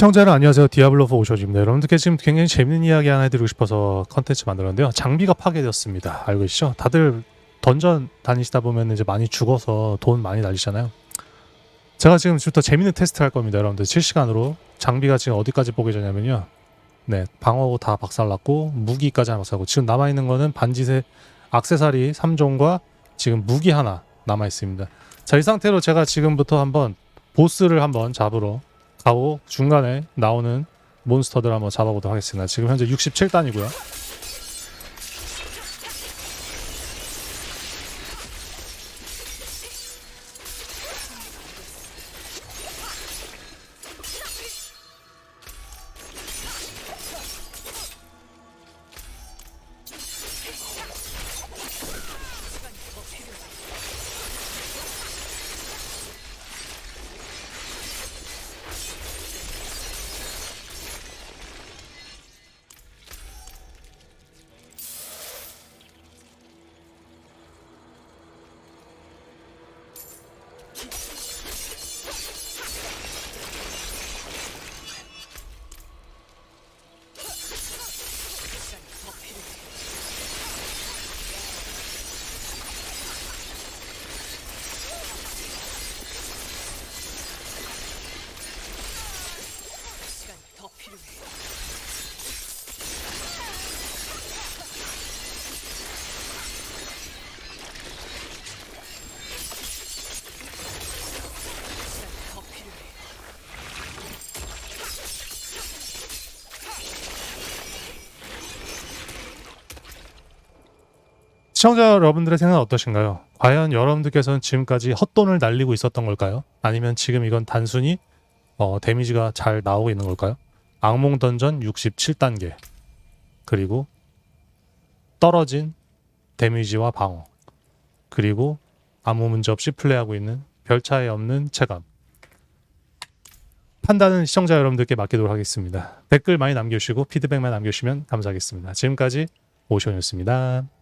시청자 여러분 안녕하세요. 디아블로4 오쇼입니다. 여러분들께 지금 굉장히 재밌는 이야기 하나 해드리고 싶어서 컨텐츠 만들었는데요. 장비가 파괴되었습니다. 알고 계시죠? 다들 던전 다니시다 보면 이제 많이 죽어서 돈 많이 날리잖아요. 제가 지금 지금부터 재밌는 테스트 할 겁니다 여러분들. 실시간으로 장비가 지금 어디까지 뽀개졌냐면요. 네 방어구 다 박살났고 무기까지 박살났고 지금 남아있는 거는 반지세 악세사리 3종과 지금 무기 하나 남아있습니다. 자 이 상태로 제가 지금부터 한번 보스를 한번 잡으러 가고 중간에 나오는 몬스터들 한번 잡아보도록 하겠습니다. 지금 현재 67단이고요. 시청자 여러분들의 생각은 어떠신가요? 과연 여러분들께서는 지금까지 헛돈을 날리고 있었던 걸까요? 아니면 지금 이건 단순히 어, 데미지가 잘 나오고 있는 걸까요? 악몽 던전 67단계 그리고 떨어진 데미지와 방어 그리고 아무 문제 없이 플레이하고 있는 별 차이 없는 체감 판단은 시청자 여러분들께 맡기도록 하겠습니다. 댓글 많이 남겨주시고 피드백만 남겨주시면 감사하겠습니다. 지금까지 오션이었습니다.